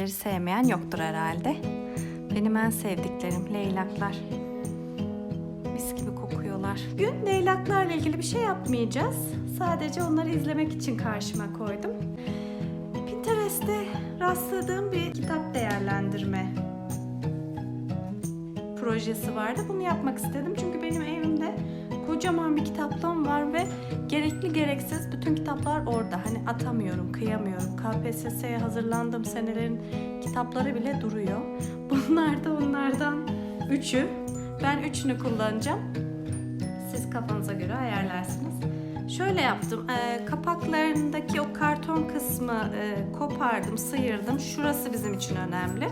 leylekleri sevmeyen yoktur herhalde. Benim en sevdiklerim leylaklar. Mis gibi kokuyorlar. Bugün leylaklarla ilgili bir şey yapmayacağız. Sadece onları izlemek için karşıma koydum. Pinterest'te rastladığım bir kitap değerlendirme projesi vardı. Bunu yapmak istedim çünkü benim evimde kocaman bir kitaplığım var ve gerekli gereksiz bütün kitaplar orada. Hani atamıyorum, kıyamıyorum. KPSS'ye hazırlandığım senelerin kitapları bile duruyor. Bunlar da onlardan üçü. Ben üçünü kullanacağım. Siz kafanıza göre ayarlarsınız. Şöyle yaptım. e, kapaklarındaki o karton kısmı e, kopardım, sıyırdım. Şurası bizim için önemli.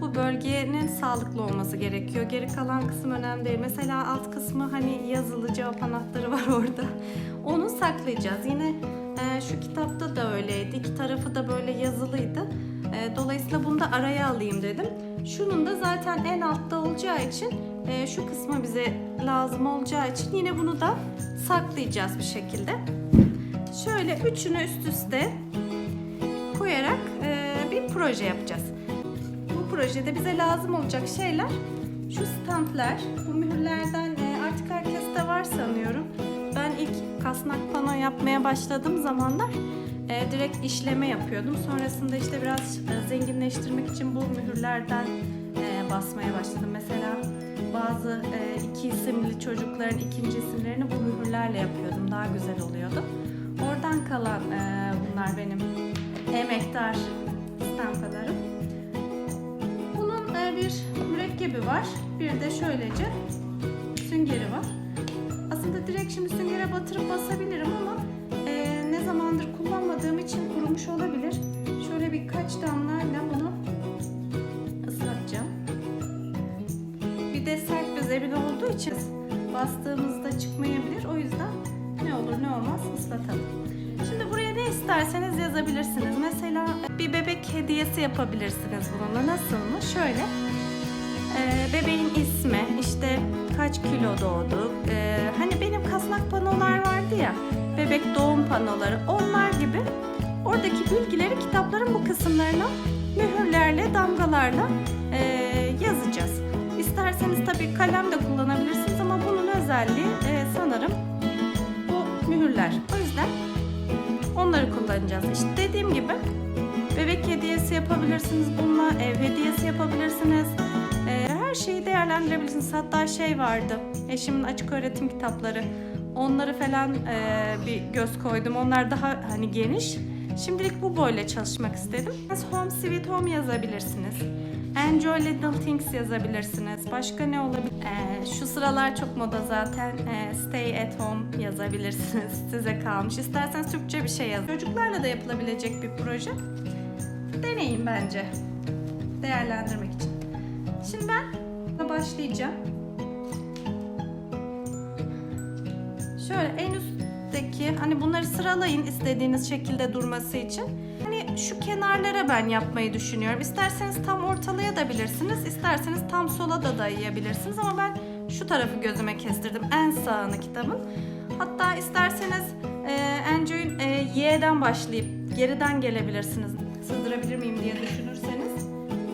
Bu bölgenin sağlıklı olması gerekiyor. Geri kalan kısım önemli değil. Mesela alt kısmı hani yazılı cevap anahtarı var orada. Onu saklayacağız. Yine e, şu kitapta da öyleydi. İki tarafı da böyle yazılıydı. E, dolayısıyla bunu da araya alayım dedim. Şunun da zaten en altta olacağı için e, şu kısmı bize lazım olacağı için yine bunu da saklayacağız bir şekilde. Şöyle üçünü üst üste koyarak e, bir proje yapacağız. Bu projede bize lazım olacak şeyler şu stamplar. Bu mühürlerden e, artık herkeste var sanıyorum. Ben ilk kasnak pano yapmaya başladığım zamanlar e, direkt işleme yapıyordum. Sonrasında işte biraz e, zenginleştirmek için bu mühürlerden e, basmaya başladım. Mesela bazı e, iki isimli çocukların ikinci isimlerini bu mühürlerle yapıyordum. Daha güzel oluyordu. Oradan kalan e, bunlar benim emektar stampalarım. Bunun e, bir mürekkebi var. Bir de şöylece süngeri var. Aslında direkt şimdi süngere batırıp basabilirim ama e, ne zamandır kullanmadığım için kurumuş olabilir. Şöyle birkaç damlayla bunu ıslatacağım. Bir de sert bir zemin olduğu için bastığımızda çıkmayabilir. O yüzden ne olur ne olmaz ıslatalım. Şimdi buraya ne isterseniz yazabilirsiniz. Mesela bir bebek hediyesi yapabilirsiniz bununla. Nasıl mı? Şöyle. e, bebeğin ismi, işte kaç kilo doğdu. e, hani benim kasnak panolar vardı ya. Bebek doğum panoları. Onlar gibi oradaki bilgileri kitapların bu kısımlarına mühürlerle, damgalarla e, yazacağız. İsterseniz tabii kalem de kullanabilirsiniz ama bunun özelliği e, sanırım bu mühürler. O yüzden onları kullanacağız. İşte dediğim gibi bebek hediyesi yapabilirsiniz bununla, ev hediyesi yapabilirsiniz. Ee, her şeyi değerlendirebilirsiniz. Hatta şey vardı, eşimin açık öğretim kitapları. Onları falan e, bir göz koydum. Onlar daha hani geniş. Şimdilik bu boyla çalışmak istedim. Home Sweet Home yazabilirsiniz. Enjoy Little Things yazabilirsiniz. Başka ne olabilir? Ee, şu sıralar çok moda zaten. Ee, stay at Home yazabilirsiniz. Size kalmış. İsterseniz Türkçe bir şey yazın. Çocuklarla da yapılabilecek bir proje. Deneyin bence. Değerlendirmek için. Şimdi ben başlayacağım. Şöyle en üstteki hani bunları sıralayın istediğiniz şekilde durması için. Hani şu kenarlara ben yapmayı düşünüyorum. İsterseniz tam ortalaya da bilirsiniz. isterseniz tam sola da dayayabilirsiniz ama ben şu tarafı gözüme kestirdim. En sağını kitabın. Hatta isterseniz e, Enjoy'un e, Y'den başlayıp geriden gelebilirsiniz. Sığdırabilir miyim diye düşünürseniz.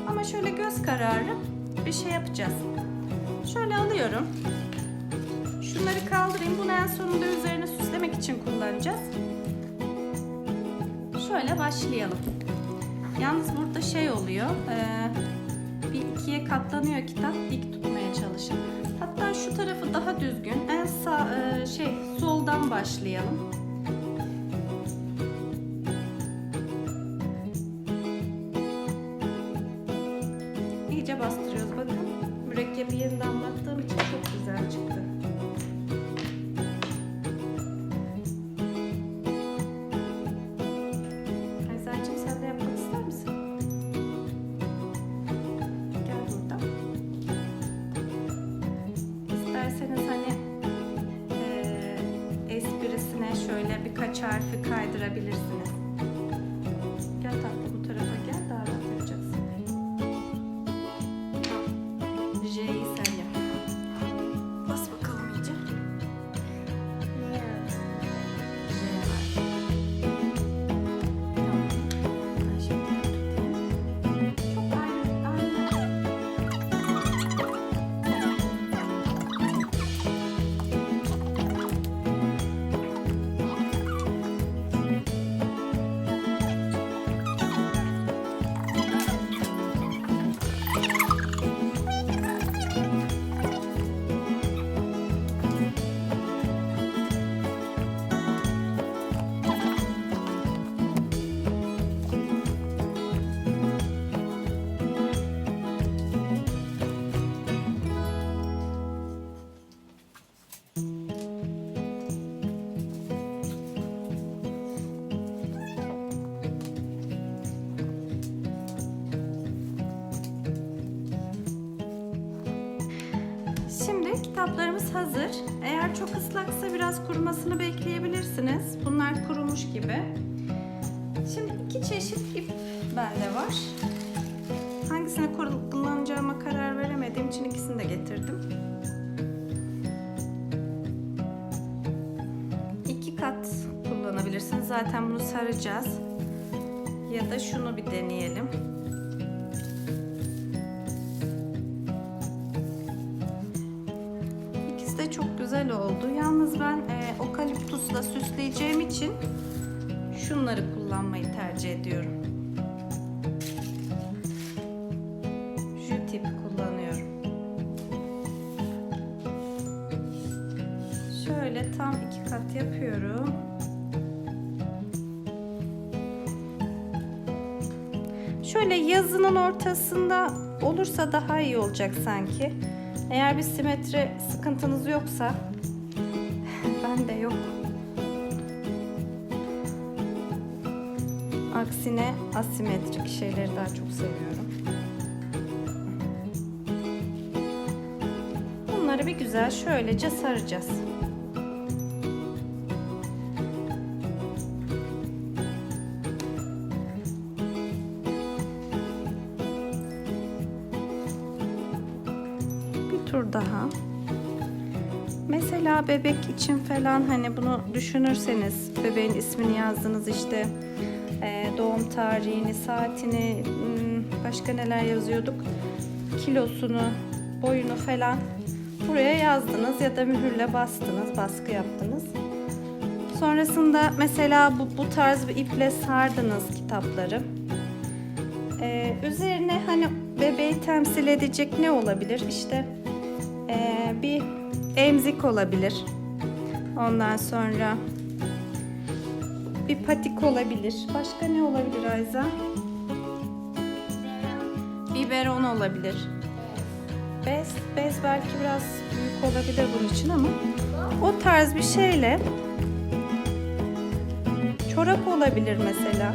Ama şöyle göz kararı bir şey yapacağız. Şöyle alıyorum. Şunları kaldırayım. Bunu en sonunda üzerine süslemek için kullanacağız. Şöyle başlayalım. Yalnız burada şey oluyor. eee, bir ikiye katlanıyor kitap. Dik tutmaya çalışın. Hatta şu tarafı daha düzgün. En sağ eee, şey soldan başlayalım. Şöyle hazır. Eğer çok ıslaksa biraz kurumasını bekleyebilirsiniz. Bunlar kurumuş gibi. Şimdi iki çeşit ip bende var. Hangisini kullanacağıma karar veremediğim için ikisini de getirdim. İki kat kullanabilirsiniz. Zaten bunu saracağız. Ya da şunu bir deneyelim. Güzel oldu. Yalnız ben e, okaliptusla süsleyeceğim için şunları kullanmayı tercih ediyorum. Şu tip kullanıyorum. Şöyle tam iki kat yapıyorum. Şöyle yazının ortasında olursa daha iyi olacak sanki. Eğer bir simetri sıkıntınız yoksa ben de yok. Aksine asimetrik şeyleri daha çok seviyorum. Bunları bir güzel şöylece saracağız. Mesela bebek için falan hani bunu düşünürseniz bebeğin ismini yazdınız işte e, doğum tarihini, saatini, hmm, başka neler yazıyorduk, kilosunu, boyunu falan buraya yazdınız ya da mühürle bastınız, baskı yaptınız. Sonrasında mesela bu, bu tarz bir iple sardınız kitapları. Ee, üzerine hani bebeği temsil edecek ne olabilir? İşte ee, bir emzik olabilir. Ondan sonra bir patik olabilir. Başka ne olabilir Ayza? Biberon olabilir. Bez, bez belki biraz büyük olabilir bunun için ama o tarz bir şeyle çorap olabilir mesela.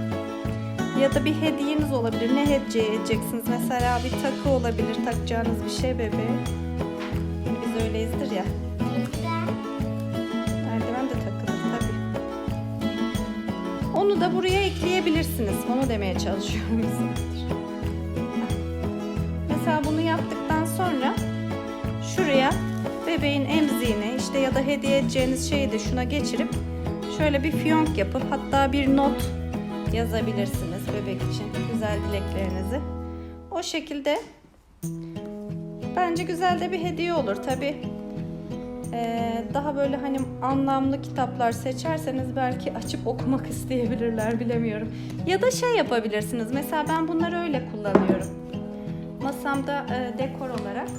Ya da bir hediyeniz olabilir. Ne hediye edeceksiniz? Mesela bir takı olabilir. Takacağınız bir şey bebeğe. Biz öyleyizdir ya. Merdiven de takılır tabii. Onu da buraya ekleyebilirsiniz. Onu demeye çalışıyorum. Mesela bunu yaptıktan sonra şuraya bebeğin emziğini işte ya da hediye edeceğiniz şeyi de şuna geçirip şöyle bir fiyonk yapıp hatta bir not yazabilirsiniz bebek için güzel dileklerinizi. O şekilde bence güzel de bir hediye olur tabi. daha böyle hani anlamlı kitaplar seçerseniz belki açıp okumak isteyebilirler bilemiyorum. Ya da şey yapabilirsiniz. Mesela ben bunları öyle kullanıyorum. Masamda e, dekor olarak.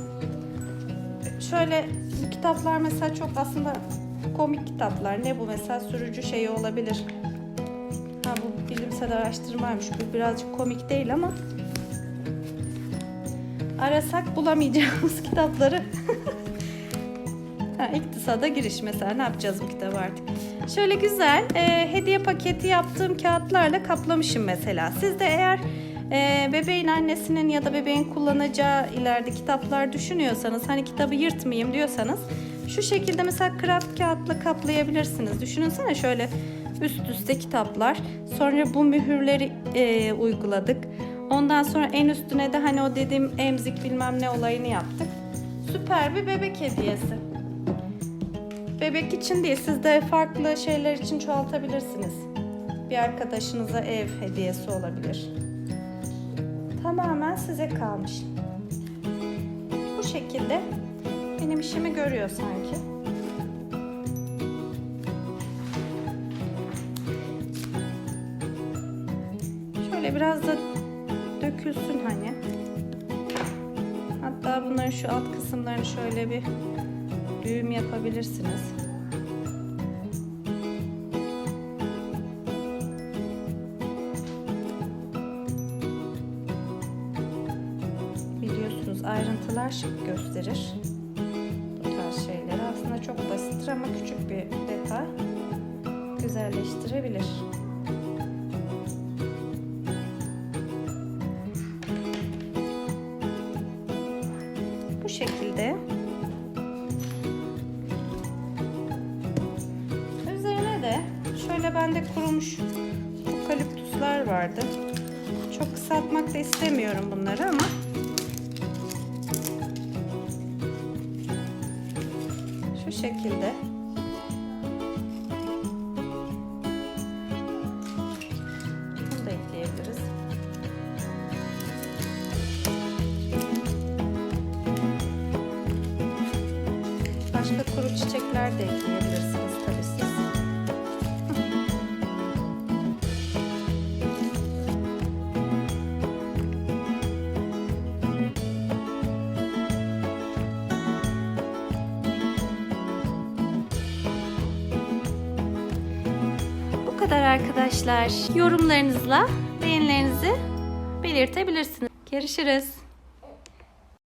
Şöyle kitaplar mesela çok aslında komik kitaplar. Ne bu mesela sürücü şeyi olabilir. Ha bu bilimsel araştırmaymış. Bu birazcık komik değil ama arasak bulamayacağımız kitapları ha, iktisada giriş mesela ne yapacağız bu kitabı artık. Şöyle güzel e, hediye paketi yaptığım kağıtlarla kaplamışım mesela. Siz de eğer e, bebeğin annesinin ya da bebeğin kullanacağı ileride kitaplar düşünüyorsanız hani kitabı yırtmayayım diyorsanız şu şekilde mesela kraft kağıtla kaplayabilirsiniz. Düşünsene şöyle üst üste kitaplar. Sonra bu mühürleri e, uyguladık. Ondan sonra en üstüne de hani o dediğim emzik bilmem ne olayını yaptık. Süper bir bebek hediyesi. Bebek için değil, siz de farklı şeyler için çoğaltabilirsiniz. Bir arkadaşınıza ev hediyesi olabilir. Tamamen size kalmış. Bu şekilde benim işimi görüyor sanki. Şöyle biraz da dökülsün hani. Hatta bunların şu alt kısımlarını şöyle bir düğüm yapabilirsiniz. Biliyorsunuz ayrıntılar şık gösterir. Bende kurumuş okaliptuslar vardı. Çok kısaltmak da istemiyorum bunları ama şu şekilde kadar arkadaşlar. Yorumlarınızla beğenilerinizi belirtebilirsiniz. Görüşürüz.